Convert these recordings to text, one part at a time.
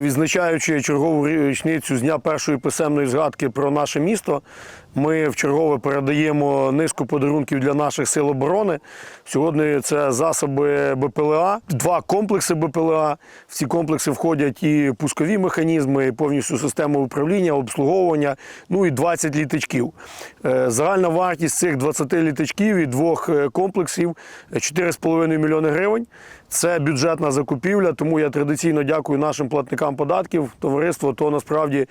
Відзначаючи чергову річницю з дня першої писемної згадки про наше місто, ми вчергове передаємо низку подарунків для наших сил оборони. Сьогодні це засоби БПЛА, два комплекси БПЛА. В ці комплекси входять і пускові механізми, і повністю система управління, обслуговування, ну і 20 літачків. Е, Загальна вартість цих 20 літачків і двох е, комплексів 4,5 мільйони гривень. Це бюджетна закупівля, тому я традиційно дякую нашим платникам податків. Товариство то насправді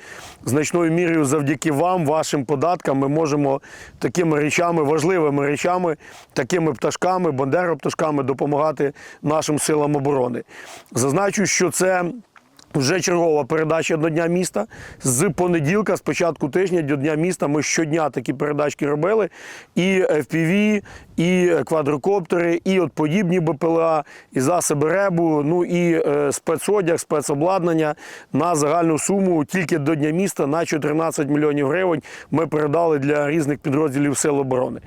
значною мірою завдяки вам, вашим податкам, ми можемо такими речами, важливими речами, такими пташками, бандеропташками допомагати нашим силам оборони. Зазначу, що це. Вже чергова передача до Дня міста. З понеділка, з початку тижня до Дня міста ми щодня такі передачки робили. І FPV, і квадрокоптери, і от подібні БПЛА, і засоби РЕБу, ну і е, спецодяг, спецобладнання на загальну суму тільки до Дня міста на 14 мільйонів гривень ми передали для різних підрозділів Сил оборони.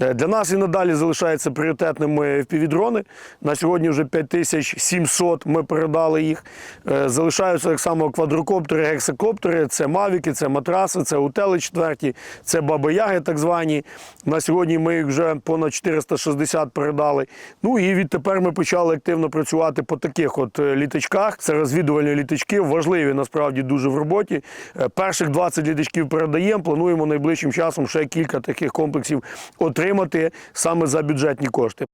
Е, Для нас і надалі залишаються пріоритетними FPV-дрони. На сьогодні вже 5700 ми передали їх. Е, Залишаються так само квадрокоптери, гексакоптери, це мавіки, це матраси, це утели четверті, це баби-яги так звані. На сьогодні ми їх вже понад 460 передали. Ну і відтепер ми почали активно працювати по таких от е, літачках. Це розвідувальні літачки, важливі насправді дуже в роботі. Е, Перших 20 літачків передаємо. Плануємо найближчим часом ще кілька таких комплексів отримати саме за бюджетні кошти.